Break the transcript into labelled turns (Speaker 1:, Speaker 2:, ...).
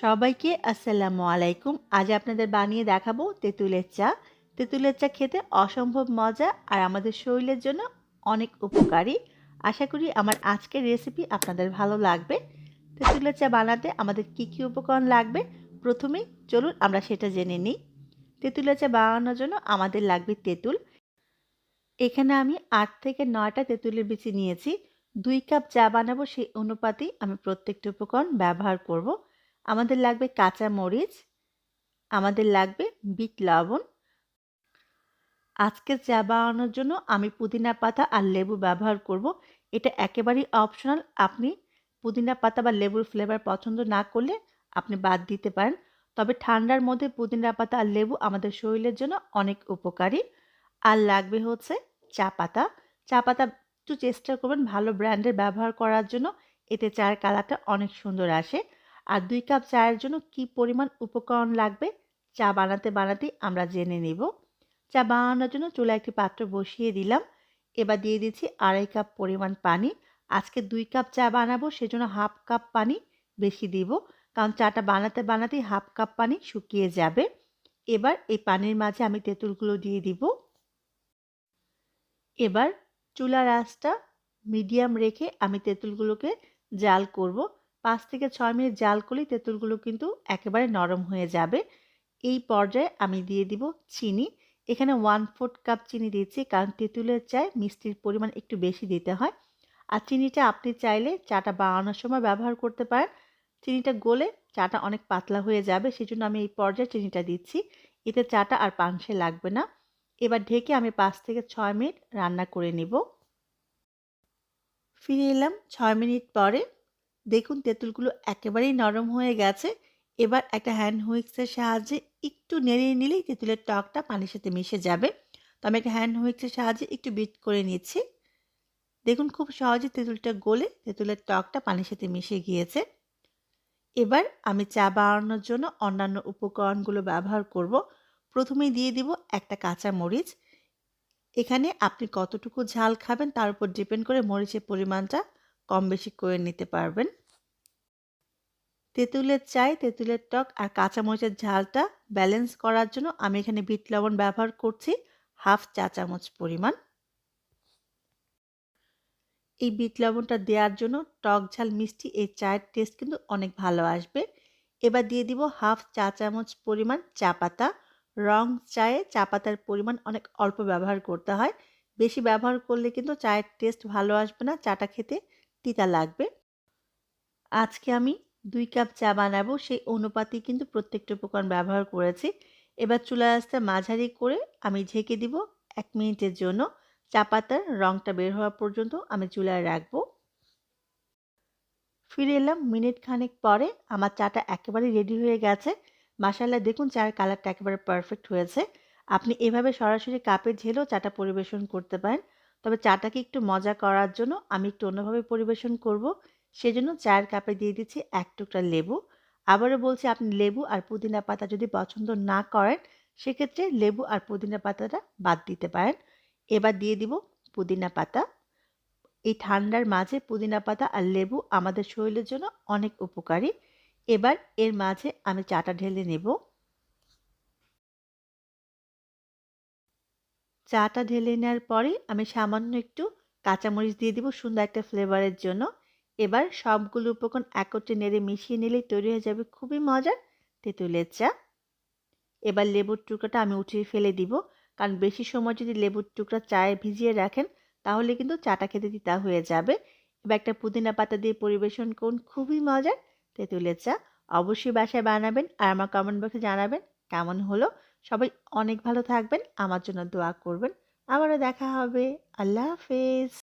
Speaker 1: সবাইকে আসসালামু আলাইকুম। আজ আপনাদের বানিয়ে দেখাবো তেঁতুলের চা। তেঁতুলের চা খেতে অসম্ভব মজা আর আমাদের শরীরের জন্য অনেক উপকারী। আশা করি আমার আজকের রেসিপি আপনাদের ভালো লাগবে। তেঁতুলের চা বানাতে আমাদের কি কি উপকরণ লাগবে? প্রথমেই চলুন আমরা সেটা জেনে নিই। তেঁতুলের চা বানানোর জন্য আমাদের লাগবে তেঁতুল। এখানে আমি আট থেকে নয়টা তেঁতুলের বিচি নিয়েছি। দুই কাপ চা বানাবো সেই অনুপাতেই আমি প্রত্যেকটা উপকরণ ব্যবহার করব। আমাদের লাগবে কাঁচা মরিচ, আমাদের লাগবে বিট লবণ। আজকে চা বানানোর জন্য আমি পুদিনা পাতা আর লেবু ব্যবহার করব। এটা একেবারেই অপশনাল আপনি পুদিনা পাতা বা লেবুর ফ্লেভার পছন্দ না করলে আপনি বাদ দিতে পারেন। তবে ঠান্ডার মধ্যে পুদিনা পাতা আর লেবু আমাদের শরীরের জন্য অনেক উপকারী। আর লাগবে হচ্ছে চা পাতা। চা পাতা একটু চেষ্টা করবেন ভালো ব্র্যান্ডের ব্যবহার করার জন্য। এতে চায়ের কালারটা অনেক সুন্দর আসে। আর দুই কাপ চায়ের জন্য কি পরিমাণ উপকরণ লাগবে, চা বানাতে বানাতেই আমরা জেনে নিব। চা বানানোর জন্য চুলা একটি পাত্র বসিয়ে দিলাম। এবার দিয়ে দিচ্ছি আড়াই কাপ পরিমাণ পানি। আজকে দুই কাপ চা বানাবো, সেজন্য হাফ কাপ পানি বেশি দিব, কারণ চাটা বানাতে বানাতেই হাফ কাপ পানি শুকিয়ে যাবে। এবার এই পানির মাঝে আমি তেঁতুলগুলো দিয়ে দিব। এবার চুলার আঁচটা মিডিয়াম রেখে আমি তেঁতুলগুলোকে জাল করব। পাঁচ থেকে ছয় মিনিট জাল করলেই তেঁতুলগুলো কিন্তু একেবারে নরম হয়ে যাবে। এই পর্যায়ে আমি দিয়ে দিব চিনি। এখানে ওয়ান ফোর্থ কাপ চিনি দিচ্ছি কারণ তেঁতুলের চায় মিষ্টির পরিমাণ একটু বেশি দিতে হয়। আর চিনিটা আপনি চাইলে চাটা বানানোর সময় ব্যবহার করতে পারেন। চিনিটা গলে চাটা অনেক পাতলা হয়ে যাবে সেই জন্য আমি এই পর্যায়ে চিনিটা দিচ্ছি। এতে চাটা আর পাংশে লাগবে না। এবার ঢেকে আমি পাঁচ থেকে ছয় মিনিট রান্না করে নিব। ফিরে এলাম ছয় মিনিট পরে। দেখুন তেঁতুলগুলো একেবারেই নরম হয়ে গেছে। এবার একটা হ্যান্ড হুইক্সের সাহায্যে একটু নেড়ে নিলেই তেঁতুলের টকটা পানির সাথে মিশে যাবে। তো আমি একটা হ্যান্ড হুইক্সের সাহায্যে একটু বিট করে নিচ্ছি। দেখুন খুব সহজে তেঁতুলটা গলে তেঁতুলের টকটা পানির সাথে মিশে গিয়েছে। এবার আমি চা বানানোর জন্য অন্যান্য উপকরণগুলো ব্যবহার করব। প্রথমেই দিয়ে দিব একটা কাঁচা মরিচ। এখানে আপনি কতটুকু ঝাল খাবেন তার উপর ডিপেন্ড করে মরিচের পরিমাণটা কম বেশি করে নিতে পারবেন। তেঁতুলের চাই, তেঁতুলের টক আর কাঁচামরিচের ঝালটা ব্যালেন্স করার জন্য আমি এখানে বিট লবণ ব্যবহার করছি হাফ চা চামচ পরিমাণ। এই বিট লবণটা দেওয়ার জন্য টক ঝাল মিষ্টি এই চায়ের টেস্ট কিন্তু অনেক ভালো আসবে। এবার দিয়ে দিব হাফ চা চামচ পরিমাণ চা পাতা। রং চায়ে চা পাতার পরিমাণ অনেক অল্প ব্যবহার করতে হয়। বেশি ব্যবহার করলে কিন্তু চায়ের টেস্ট ভালো আসবে না, চাটা খেতে তিতা লাগবে। আজকে আমি দুই কাপ চা বানাবো, সেই অনুপাতেই কিন্তু প্রত্যেকটা উপকরণ ব্যবহার করেছি। এবার চুলা আসতে মাঝারি করে আমি ঢেকে দিব এক মিনিটের জন্য। চা পাতার রঙটা বের হওয়া পর্যন্ত আমি চুলায় রাখব। ফিরে এলাম মিনিট খানেক পরে। আমার চাটা একেবারে রেডি হয়ে গেছে। মাসাল্লাহ দেখুন চায়ের কালারটা একেবারে পারফেক্ট হয়েছে। আপনি এভাবে সরাসরি কাপে ঝেলেও চাটা পরিবেশন করতে পারেন। তবে চাটাকে একটু মজা করার জন্য আমি একটু অন্যভাবে পরিবেশন করব। সেজন্য চায়ের কাপে দিয়ে দিচ্ছি এক টুকরা লেবু। আবারও বলছি, আপনি লেবু আর পুদিনা পাতা যদি পছন্দ না করেন, সেক্ষেত্রে লেবু আর পুদিনা পাতাটা বাদ দিতে পারেন। এবার দিয়ে দিব পুদিনা পাতা। এই ঠান্ডার মাঝে পুদিনা পাতা আর লেবু আমাদের শরীরের জন্য অনেক উপকারী। এবার এর মাঝে আমি চাটা ঢেলে নেব। চাটা ঢেলে নেওয়ার পরে আমি সামান্য একটু কাঁচামরিচ দিয়ে দিব সুন্দর একটা ফ্লেভারের জন্য। এবার সবগুলো উপকরণ একত্রে নেড়ে মিশিয়ে নিলেই তৈরি হয়ে যাবে খুবই মজার তেঁতুলের চা এবার লেবুর টুকরাটা আমি উঠিয়ে ফেলে দিব। কারণ বেশি সময় যদি লেবুর টুকরা চায়ে ভিজিয়ে রাখেন, তাহলে কিন্তু চাটা খেতে দিতা হয়ে যাবে। এবার একটা পুদিনা পাতা দিয়ে পরিবেশন করুন, খুবই মজার তেঁতুলের চা অবশ্যই বাসায় বানাবেন আর আমার কমেন্ট বক্সে জানাবেন কেমন হলো। সবাই অনেক ভালো থাকবেন, আমার জন্য দোয়া করবেন। আবারও দেখা হবে। আল্লাহ হাফেজ।